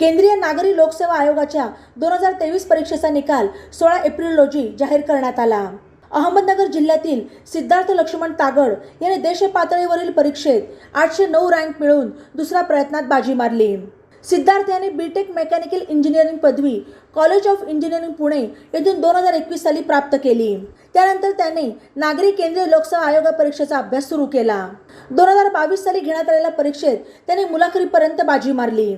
केंद्रीय नागरी लोकसेवा आयोगाच्या दोन हजार तेवीस परीक्षेचा निकाल सोळा एप्रिल रोजी जाहीर करण्यात आला. अहमदनगर जिल्ह्यातील सिद्धार्थ लक्ष्मण तागड याने देशपातळीवरील परीक्षेत आठशे नऊ रँक मिळवून दुसऱ्या प्रयत्नात बाजी मारली. सिद्धार्थ याने बीटेक मेकॅनिकल इंजिनिअरिंग पदवी कॉलेज ऑफ इंजिनिअरिंग पुणे येथून दोन हजार एकवीस साली प्राप्त केली. त्यानंतर त्याने नागरी केंद्रीय लोकसेवा आयोग परीक्षेचा अभ्यास सुरू केला. दोन हजार बावीस साली घेण्यात आलेल्या परीक्षेत त्याने मुलाखतीपर्यंत बाजी मारली.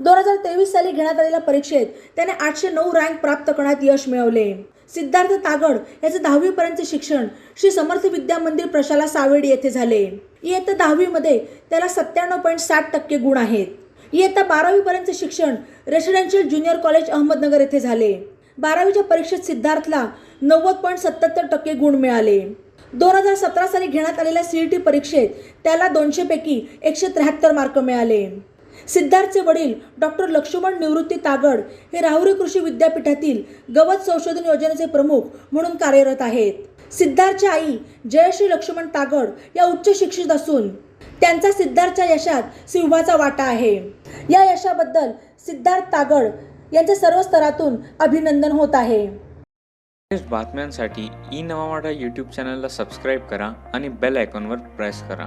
दोन हजार तेवीस साली घेण्यात आलेल्या परीक्षेत त्याने आठशे नऊ रँक प्राप्त करण्यात यश मिळवले. सिद्धार्थ तागड याचे दहावीपर्यंतचे शिक्षण श्री समर्थ विद्या मंदिर प्रशाला सावेड येथे झाले. इयत्ता दहावीमध्ये त्याला सत्त्याण्णव पॉईंट साठ टक्के गुण आहेत. इयत्ता बारावीपर्यंतचे शिक्षण रेसिडेन्शियल ज्युनियर कॉलेज अहमदनगर येथे झाले. बारावीच्या परीक्षेत सिद्धार्थला नव्वद पॉईंट सत्याहत्तर टक्के गुण मिळाले. दोन हजार सतरा साली घेण्यात आलेल्या सीईटी परीक्षेत त्याला दोनशेपैकी एकशे त्र्याहत्तर मार्क मिळाले. सिद्धार्थचे वडील डॉक्टर लक्ष्मण निवृत्ती तागड हे राहुरी कृषी विद्यापीठातील गवत संशोधन योजनेचे प्रमुख म्हणून कार्यरत आहेत. सिद्धार्थची आई जयश्री लक्ष्मण तागड या उच्च शिक्षित असून त्यांचा सिद्धार्थच्या यशात सिंहाचा वाटा आहे. या यशाबद्दल सिद्धार्थ तागड यांचे सर्व स्तरातून अभिनंदन होत आहे. बातम्यांसाठी ई नवा वाडा यूट्यूब चॅनलला सबस्क्राईब करा आणि बेल आयकॉनवर प्रेस करा.